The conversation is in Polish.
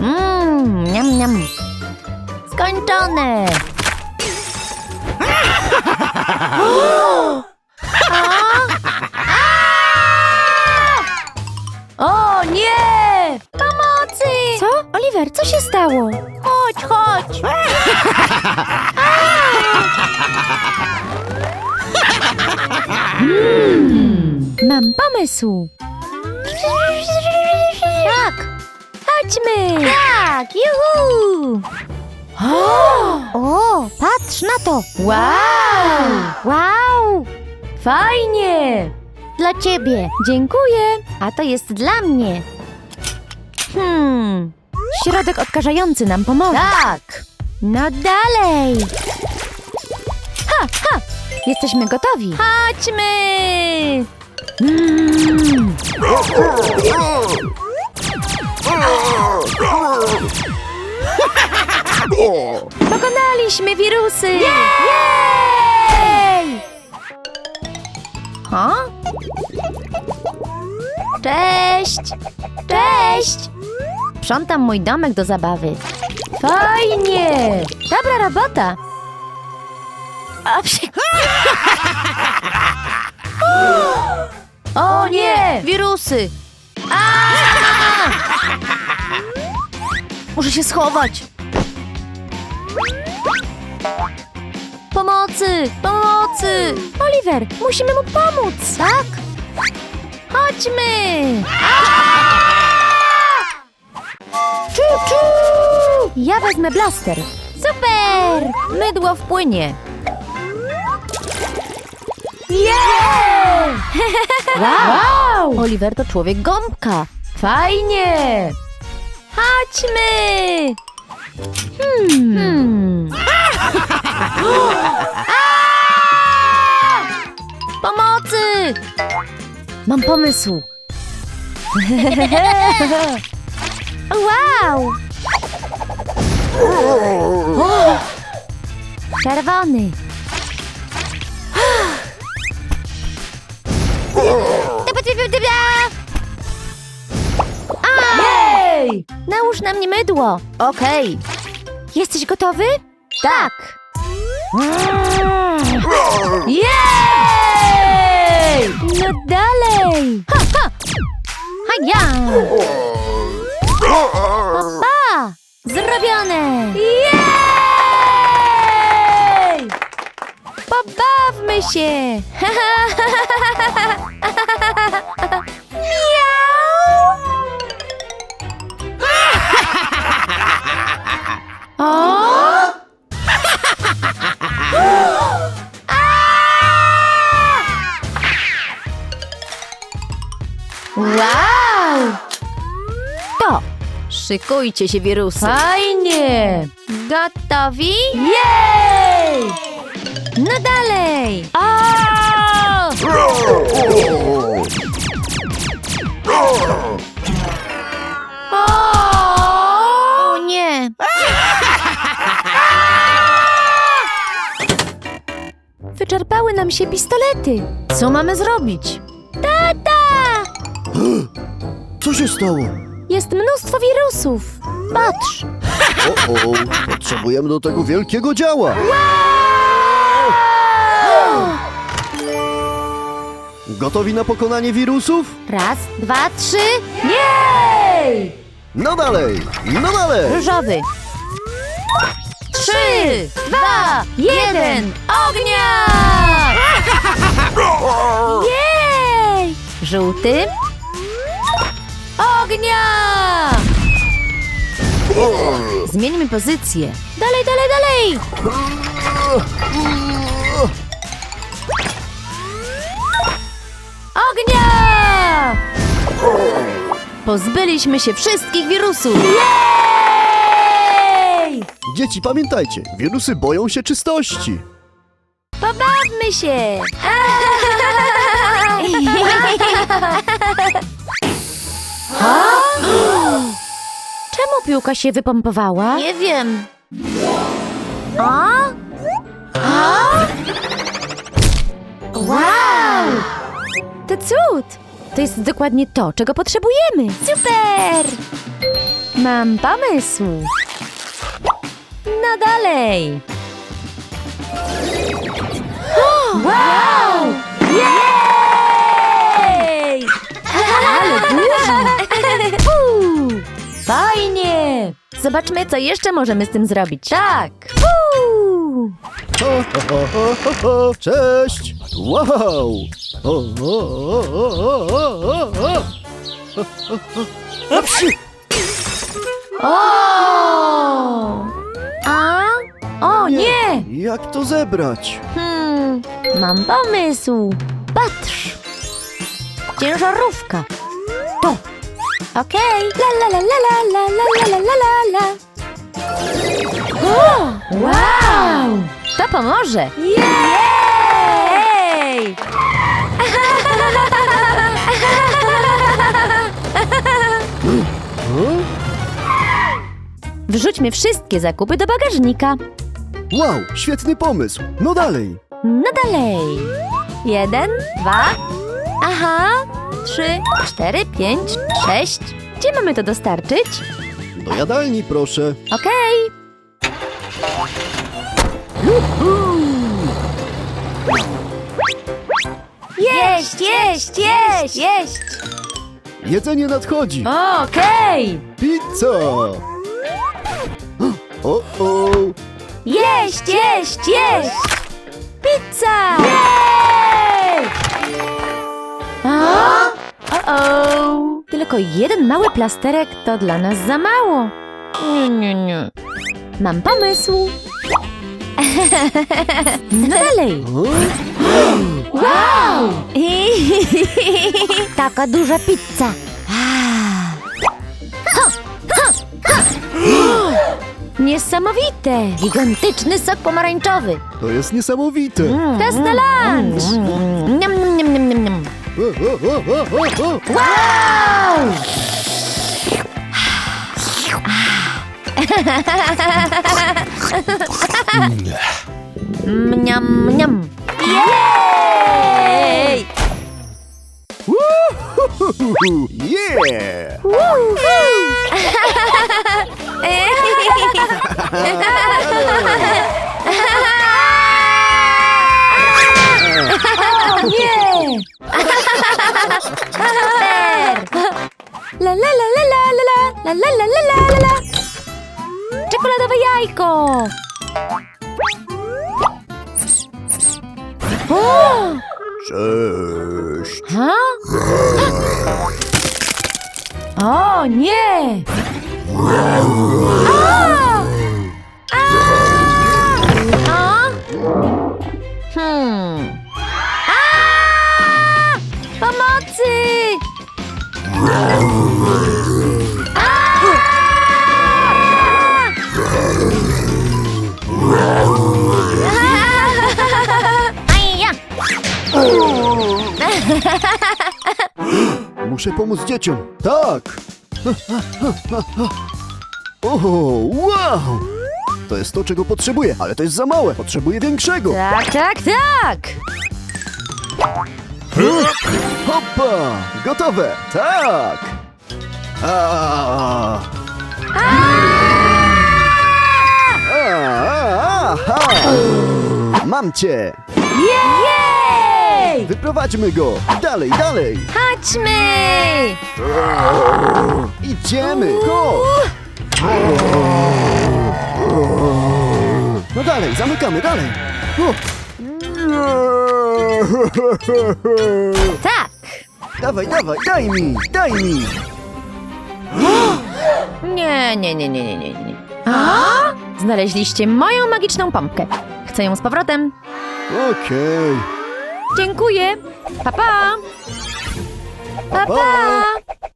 Mmm, niam, niam. Skończone. O nie! Pomocy! Co? Oliver, co się stało? Chodź, chodź! Mam pomysł! Chodźmy! Tak! Juhu! O, patrz na to! Wow! Wow! Fajnie! Dla ciebie. Dziękuję. A to jest dla mnie. Hmm. Środek odkażający nam pomoże. Tak. No dalej. Ha, ha. Jesteśmy gotowi. Chodźmy. Mm. Pokonaliśmy wirusy! Jej! Ha? Cześć! Cześć! Sprzątam mój domek do zabawy. Fajnie! Dobra robota! A, psi- O nie! Wirusy! Aaa! Muszę się schować! Pomocy! Pomocy! Oliver, musimy mu pomóc! Tak? Chodźmy! Czu, czu! Ja wezmę blaster. Super! Mydło wpłynie. Yeah! wow! Oliver to człowiek gąbka. Fajnie! Chodźmy! Hmm. A! Pomocy! Mam pomysł. wow! Czerwony. Nałóż na mnie mydło. Okej. Jesteś gotowy? Tak. Jej! No dalej. Ha, ha. Haja! Pa! Zrobione! Jej! Pobawmy się! Miau! Wow! To! Szykujcie się, wirusy! Fajnie! Gotowi? Jej! No dalej! O! O Wyczerpały nam się pistolety. Co mamy zrobić? Tata! Co się stało? Jest mnóstwo wirusów. Patrz! O, o, potrzebujemy do tego wielkiego działa. Gotowi na pokonanie wirusów? Raz, dwa, trzy. Jej! No dalej, no dalej. Różowy. Trzy, dwa, jeden. Ognia! Jej! Żółty. Ognia! Zmieńmy pozycję. Dalej, dalej, dalej! Ognia! Pozbyliśmy się wszystkich wirusów. Jej! Dzieci, pamiętajcie, wirusy boją się czystości. Pobawmy się! Czemu piłka się wypompowała? Nie wiem. A? A? Wow! To cud! To jest dokładnie to, czego potrzebujemy. Super! Mam pomysł. No dalej. Wow! Jej! Ale dużo! Fuu! Fajnie! Zobaczmy, co jeszcze możemy z tym zrobić. Tak! Fuu! Ho, ho, ho, ho, ho, ho. Cześć! Wow! O, o, o, o, o, o, o. A, psi! O! A? O nie! Jak to zebrać? Hmm, mam pomysł. Patrz. Ciężarówka. To. Okej. La la la la la la la la la la la. O! Wow! To pomoże. Jej! Wrzućmy wszystkie zakupy do bagażnika. Wow, świetny pomysł. No dalej. No dalej. Jeden, dwa, aha, trzy, cztery, pięć, sześć. Gdzie mamy to dostarczyć? Do jadalni, proszę. Okej. Jeść, jeść, jeść, jeść. Jedzenie nadchodzi. Okej. Pizza! O, o! Jeść, jeść, jeść. Pizza. Jej! A? O-o. Tylko jeden mały plasterek to dla nas za mało. Nie, nie, nie. Mam pomysł. No dalej. Wow! Taka duża pizza. Niesamowite! Gigantyczny sok pomarańczowy. To jest niesamowite. Czas na lunch! Niam, niam, niam, niam, niam, niam. O, o, o, o, o, o. Wow! Mniam, mniam. Jej! Uhu, Yeah! O nie! Super! La la la la la la la la la la la la la Czekoladowe jajko! O! Cześć! Ha? O nie! Hmm. A! Muszę pomóc dzieciom. Tak! O, wow! To jest to, czego potrzebuję, ale to jest za małe. Potrzebuję większego. Tak, tak, tak! Hoppa! Gotowe! Tak! A, a, a, aha. Mam cię! Jej! Wyprowadźmy go! Dalej, dalej! Chodźmy! Idziemy! Go! No dalej, zamykamy, dalej! O. Tak! Dawaj, dawaj, daj mi, daj mi! Nie, nie, nie, nie, nie, nie, nie. A? Znaleźliście moją magiczną pompkę. Chcę ją z powrotem. Okej. Dziękuję. Pa, pa. Pa, pa.